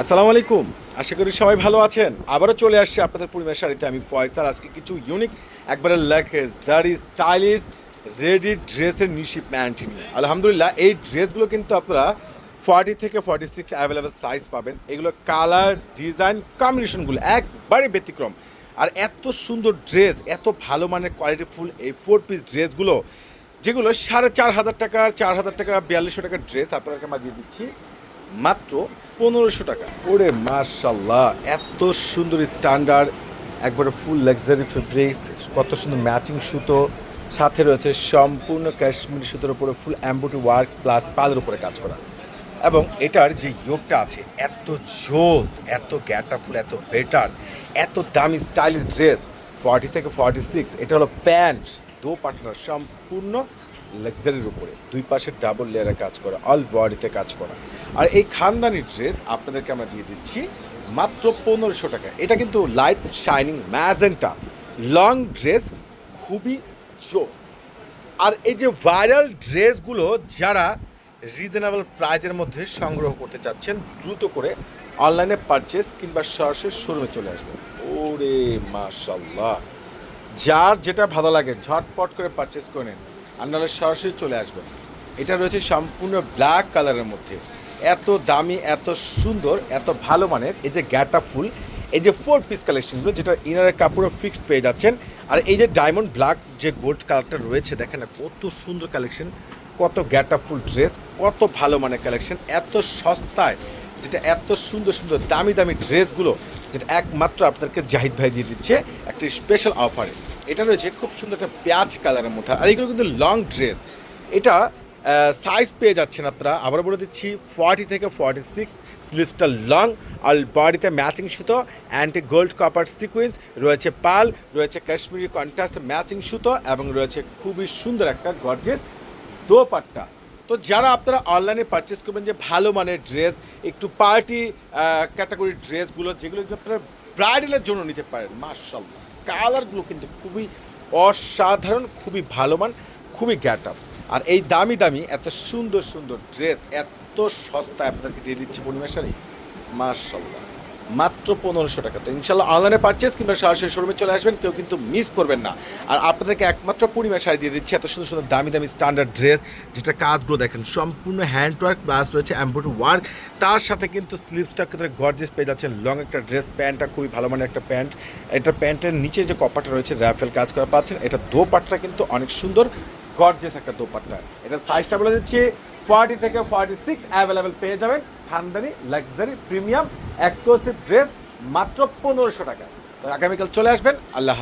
আসসালামু আলাইকুম। আশা করি সবাই ভালো আছেন। আবারও চলে আসছি আপনাদের পরিবার শাড়িতে। আমি ফয়সাল। আজকে কিছু ইউনিক একবারে লেখেস ইজ স্টাইলিশ রেডি ড্রেসের নিশি প্যান্ট নিয়ে। আলহামদুলিল্লাহ, এই ড্রেসগুলো কিন্তু আপনারা ফর্টি থেকে ফর্টি সিক্স অ্যাভেলেবেল সাইজ পাবেন। এগুলো কালার ডিজাইন কম্বিনেশনগুলো একবারে ব্যতিক্রম। আর এত সুন্দর ড্রেস এত ভালো মানের কোয়ালিটি ফুল এই ফোর পিস ড্রেসগুলো যেগুলো সাড়ে চার হাজার টাকার, চার হাজার টাকা, বিয়াল্লিশশো টাকার ড্রেস আপনাদেরকে আমরা দিয়ে দিচ্ছি। মাত্র পনেরোশো টাকা। ওরে মার্শাল্লাহ এত সুন্দর স্ট্যান্ডার্ড একবারে ফুল লাক্সারি ফেব্রিক্স কত সুন্দর ম্যাচিং সুতো, সাথে রয়েছে সম্পূর্ণ কাশ্মীরি সুতোর উপরে ফুল অ্যাম্বুটি ওয়ার্ক প্লাস পালের উপরে কাজ করা। এবং এটার যে ইয়োগটা আছে, এত জোস, এত ফুল এত বেটার এত দামি স্টাইলিশ ড্রেস ফর্টি থেকে ফর্টি সিক্স এটা হলো প্যান্ট দো পার্টনার সম্পূর্ণ লাক্সারির উপরে। দুই পাশে ডাবল লেয়ারে কাজ করা অল বডিতে কাজ করা। আর এই খানদানি ড্রেস আপনাদেরকে আমরা দিয়ে দিচ্ছি মাত্র পনেরোশো টাকা। এটা কিন্তু light shining magenta long dress খুবই জোস। আর এই যে ভাইরাল ড্রেসগুলো যারা রিজনেবল প্রাইজের মধ্যে সংগ্রহ করতে চাচ্ছেন, দ্রুত করে অনলাইনে পারচেস কিংবা সরাসরি শোরুমে চলে আসবেন ওরে মাশাল্লাহ যার যেটা ভালো লাগে, ঝটপট করে পারচেস করে নেন। নাহলে সরাসরি চলে আসবেন এটা রয়েছে সম্পূর্ণ ব্ল্যাক কালারের মধ্যে। এত দামি, এত সুন্দর, এত ভালো মানের এই যে গ্যাটা ফুল, এই যে ফোর পিস কালেকশনগুলো যেটা ইনারের কাপড়ও ফিক্সড পেয়ে যাচ্ছেন। আর এই যে ডায়মন্ড ব্ল্যাক যে গোল্ড কালারটা রয়েছে, দেখেন না, কত সুন্দর কালেকশন কত গ্যাটা ফুল ড্রেস কত ভালো মানের কালেকশন এত সস্তায় যেটা এত সুন্দর সুন্দর দামি দামি ড্রেসগুলো যেটা একমাত্র আপনাদেরকে জাহিদ ভাই দিয়ে দিচ্ছে একটা স্পেশাল অফারে এটা রয়েছে খুব সুন্দর একটা পেঁয়াজ কালারের মধ্যে। আর এগুলো কিন্তু লং ড্রেস এটা সাইজ পেয়ে যাচ্ছেন আপনারা। আবার বলে দিচ্ছি ফর্টি থেকে ফর্টি সিক্স স্লিভসটা লং আর বডিতে ম্যাচিং সুতো অ্যান্টি গোল্ড কপার সিকুয়েন্স রয়েছে পাল, রয়েছে কাশ্মীরি কন্ট্রাস্ট ম্যাচিং সুতো, এবং রয়েছে খুবই সুন্দর একটা গর্জেস দোপাট্টা। তো যারা আপনারা অনলাইনে পারচেস করবেন যে ভালো মানের ড্রেস একটু পার্টি ক্যাটাগরির ড্রেসগুলো যেগুলো আপনারা ব্রাইডালের জন্য নিতে পারেন মার্শাল্লাহ কালারগুলো কিন্তু খুবই অসাধারণ, খুবই ভালো মান, খুবই গ্যাট আপ আর এই দামি দামি, এত সুন্দর সুন্দর ড্রেস এত সস্তায় আপনাদেরকে দিয়ে দিচ্ছে শাড়ি মার্শাল্লাহ মাত্র পনেরোশো টাকা। তো ইনশাল্লাহ অনলাইনে পারচেস কিংবা সরাসরি শোরুমে চলে আসবেন, কেউ কিন্তু মিস করবেন না। আর আপনাদেরকে একমাত্র পরিমাণ শাড়ি দিয়ে দিচ্ছি, এত সুন্দর সুন্দর দামি দামি স্ট্যান্ডার্ড ড্রেস যেটা কাজগুলো দেখেন, সম্পূর্ণ হ্যান্ড ওয়ার্ক প্লাস রয়েছে অ্যাম্বোড ওয়ার্ক তার সাথে কিন্তু স্লিভসটা কিন্তু গর্জেস পেয়ে যাচ্ছেন লং একটা ড্রেস প্যান্টটা খুবই ভালো মানের একটা প্যান্ট। এটা প্যান্টের নিচে যে কপারটা রয়েছে র্যাফেল কাজ করা পাচ্ছেন, এটা দোপাট্টা কিন্তু অনেক সুন্দর গর্জেস একটা দোপাট্টা। এটা সাইজটা বলে দিচ্ছি ফর্টি থেকে ফর্টি সিক্স অ্যাভেলেবেল পেয়ে যাবেন। খানদানি লাক্সারি প্রিমিয়াম এক্সক্লুসিভ ড্রেস মাত্র পনেরোশো টাকা তো আগামীকাল চলে আসবেন আল্লাহ।